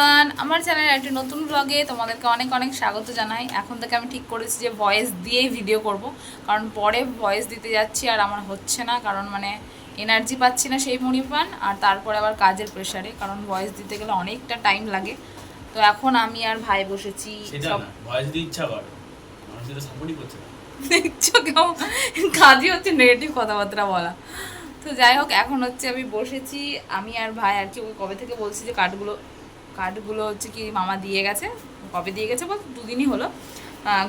Everyone আমার চ্যানেলের একটি নতুন ব্লগে তোমাদেরকে অনেক অনেক স্বাগত জানাই। এখন থেকে আমি ঠিক করেছি যে ভয়েস দিয়েই ভিডিও করব। কারণ পরে ভয়েস দিতে যাচ্ছি আর আমার হচ্ছে না কারণ মানে এনার্জি পাচ্ছি না সেই পরিমাণ। আর তারপরে আবার কাজের প্রেশারে কারণ ভয়েস দিতে গেলে অনেকটা টাইম লাগে। তো এখন আমি আর ভাই বসেছি ভয়েস দিতে ইচ্ছা করে। দেখছ কেমন? কাজই হচ্ছে নেগেটিভ কথাবার্তা বলা। তো যাই হোক এখন হচ্ছে আমি বসেছি। আমি আর ভাই আর কি ওকে কবে থেকে বলছি যে কার্ডগুলো কার্ডগুলো হচ্ছে কি মামা দিয়ে গেছে, কবে দিয়ে গেছে বলতে? দুদিনই হলো।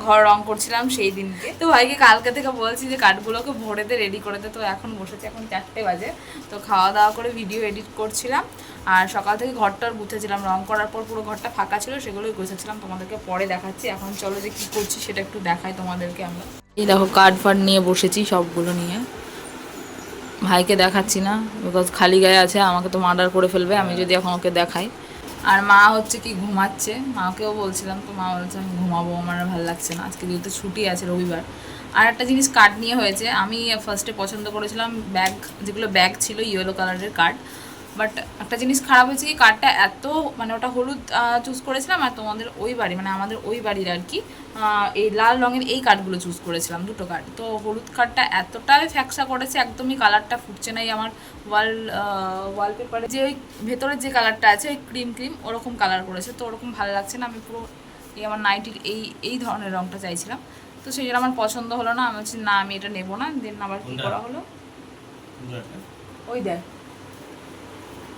ঘর রং করছিলাম সেই দিনকে। তো ভাইকে কালকে থেকে বলছি যে কার্ডগুলোকে ভরে দে রেডি করে দে। তো এখন বসেছি, এখন চারটে বাজে। তো খাওয়া দাওয়া করে ভিডিও এডিট করছিলাম। আর সকাল থেকে ঘরটার গুছেছিলাম। রং করার পর পুরো ঘরটা ফাঁকা ছিল, সেগুলোই গুছেছিলাম। তোমাদেরকে পরে দেখাচ্ছি। এখন চলো যে কী করছি, সেটা একটু দেখাই তোমাদেরকে আমরা। এই দেখো কার্ড ফার্ড নিয়ে বসেছি সবগুলো নিয়ে। ভাইকে দেখাচ্ছি না বিকজ খালি গায়ে আছে, আমাকে তো মার্ডার করে ফেলবে। আমি যদি এখন ওকে দেখাই। আর মা হচ্ছে কি ঘুমাচ্ছে। মাকেও বলছিলাম তো, মা বলছে আমি ঘুমাবো, আমার ভালো লাগছে না। আজকে যেহেতু ছুটি আছে রবিবার। আর একটা জিনিস কার্ড নিয়ে হয়েছে। আমি ফার্স্টে পছন্দ করেছিলাম ব্যাগ যেগুলো ব্যাগ ছিল ইয়েলো কালারের কার্ড বাট একটা জিনিস খারাপ হয়েছে কি কার্ডটা এত মানে ওটা হলুদ চুজ করেছিলাম আর তোমাদের ওই বাড়ি মানে আমাদের ওই বাড়ির আর কি এই লাল রঙের এই কার্ডগুলো চুজ করেছিলাম দুটো কার্ড তো হলুদ কার্ডটা এতটাই ফ্যাকসা করেছে একদমই কালারটা ফুটছে না এই আমার ওয়াল ওয়ালপেপারে যে ওই ভেতরের যে কালারটা আছে ওই ক্রিম ক্রিম ওরকম কালার করেছে। তো ওরকম ভালো লাগছে না আমি পুরো এই আমার নাইটির এই এই ধরনের রঙটা চাইছিলাম। তো সেই জন্য আমার পছন্দ হলো না আমি বলছি না আমি এটা নেব না। দেন আবার কী করা হলো? ওই দেখ।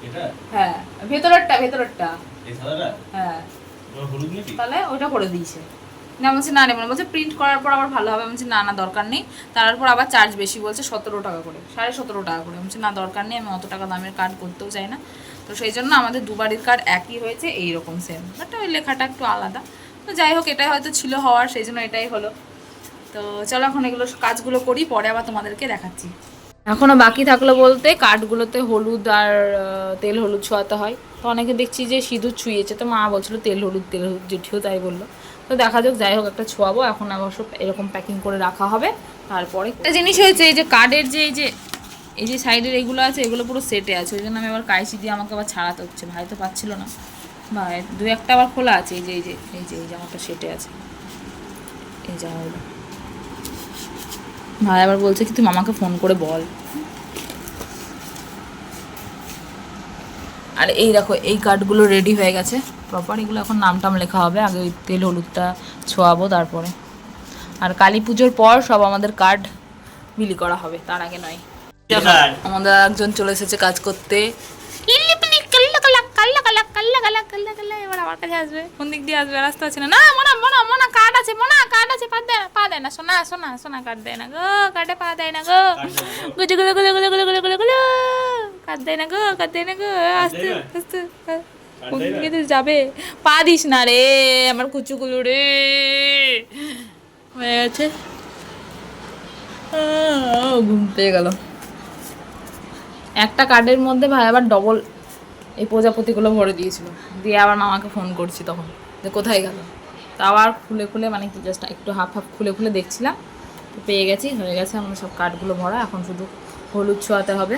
এটা? হ্যাঁ ভেতরেরটা ভেতরেরটা। এই সাদাটা? হ্যাঁ। হলুদ নাকি তাহলে ওটা করে দিয়েছে। না বলছে না নেব না বলছে প্রিন্ট করার পর আবার ভালো হবে। আমি বলছি না না দরকার নেই। তারপর আবার চার্জ বেশি বলছে সতেরো টাকা করে সাড়ে সতেরো টাকা করে। বলছি না দরকার নেই আমি অত টাকা দামের কার্ড করতেও চাই না। তো সেই জন্য আমাদের দুবারির কার্ড একই হয়েছে এইরকম সেম বাট ওই লেখাটা একটু আলাদা। তো যাই হোক এটাই হয়তো ছিল হওয়ার সেই জন্য এটাই হলো। তো চলো এখন এগুলো কাজগুলো করি পরে আবার তোমাদেরকে দেখাচ্ছি। এখনও বাকি থাকল বলতে কাঠগুলোতে হলুদ আর তেল হলুদ ছোঁয়াতে হয়। তো অনেকে দেখছি যে সিঁদুর ছুঁয়েছে, তো মা বলছিল তেল হলুদ তেল হলুদ জেঠিও তাই বলল। তো দেখা যাক, যাই হোক একটা ছোঁয়াবো, এখন অবশ্য এরকম প্যাকিং করে রাখা হবে। তারপরে একটা জিনিস হয়েছে, এই যে কার্ডের যে, এই যে এই যে সাইডের এগুলো আছে, এগুলো পুরো সেটে আছে। ওই জন্য আমি আবার কাইসি দিয়ে আমাকে আবার ছাড়াতে হচ্ছে, ভাই তো পাচ্ছিল না। ভাই, দু একটা আবার খোলা আছে, এই যে এই যে এই যে, এই জামাটা সেটে আছে। এই জামাগুলো। ভাই আবার বলছে কি তুই মামাকে ফোন করে বল। আর এই দেখো এই কার্ডগুলো রেডি হয়ে গেছে। প্রপার এগুলো এখন নাম টাম লেখা হবে। আগে ওই তেল হলুদটা ছোঁয়াবো তারপরে। আর কালী পুজোর পর সব আমাদের কার্ড বিলি করা হবে তার আগে নয়। আমাদের একজন চলে এসেছে কাজ করতে। আমার কাছে আসবে কোন দিক দিয়ে আসবে? রাস্তা আছে না? না মনা মনা মনা কার্ড আছে মনা কার্ড আছে পা দেয় পা দেয় না সোনা সোনা সোনা কার্ড দেয় না গো কার্ডে পা দেয় না গো। গুজু গুলো গুলো গুলো গুলো গুলো গুলো গুলো কার্ড দেয় না গো কার্ড দেয় না গো আস্তে আস্তে কোন দিকে দিয়ে যাবে? পা দিস না রে আমার কুচুগুলো রে। হয়ে গেছে। ঘুম পেয়ে গেল। একটা কার্ডের মধ্যে ভাই আবার ডবল এই প্রজাপতিগুলো ভরে দিয়েছিল। দিয়ে আবার মামাকে ফোন করছি তখন, যে কোথায় গেল? তা আবার খুলে খুলে মানে কি জাস্ট একটু হাফ হাফ খুলে খুলে দেখছিলাম। তো পেয়ে গেছি, হয়ে গেছে, আমাদের সব কাঠগুলো ভরা। এখন শুধু হলুদ ছোঁয়াতে হবে।